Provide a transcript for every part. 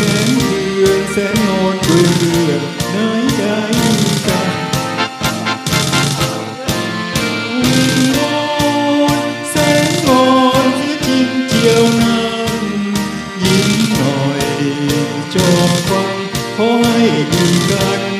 đến thương sẽ nôn quên được nơi đây xa. Nôn sẽ nôn giữa chim chiều nắng nhìn nổi cho con khói gần.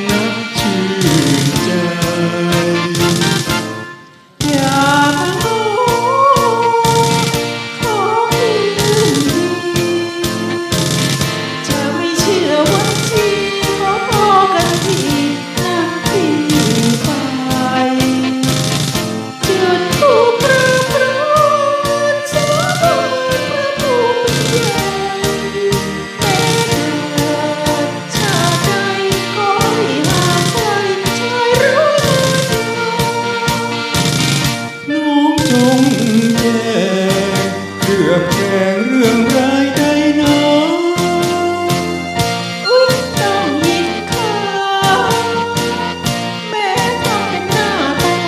เรื่องร้ายใดนะอุ๊ยต้องหยิบขาแม้ทำเป็นหน้าตา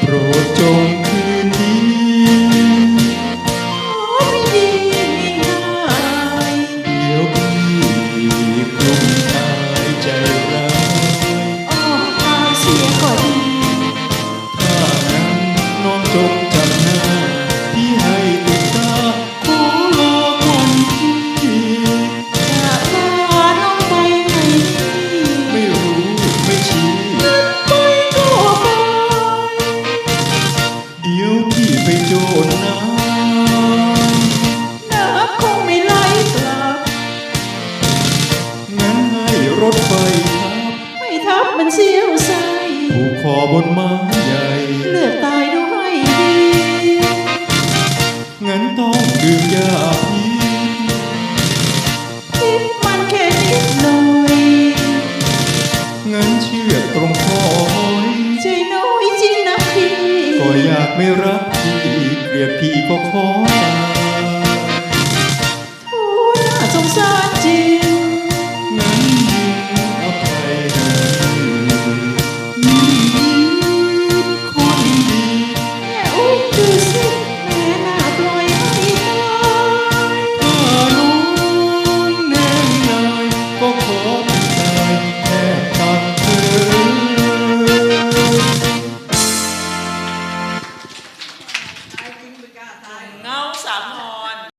โปรดจงคืนดีขอไม่ดีง่ายเดี๋ยวพี่กลุ่มชายใจร้ายออกตายเสียก็ดีถ้างั้นน้องจงจำ รถไฟทับไม่ทับมันเสียวใสผูกคอบนไม้ใหญ่ เลือกตายด้วยดีงั้นต้องดื่มยาพิษพิษมันแค่นิดหน่อยงั้นเชื่อตรงคอยใจน้อยจริงนะพี่ ก็อยากไม่รักพี่เกลียดพี่ก็ขอตายโทษน่าสงสาร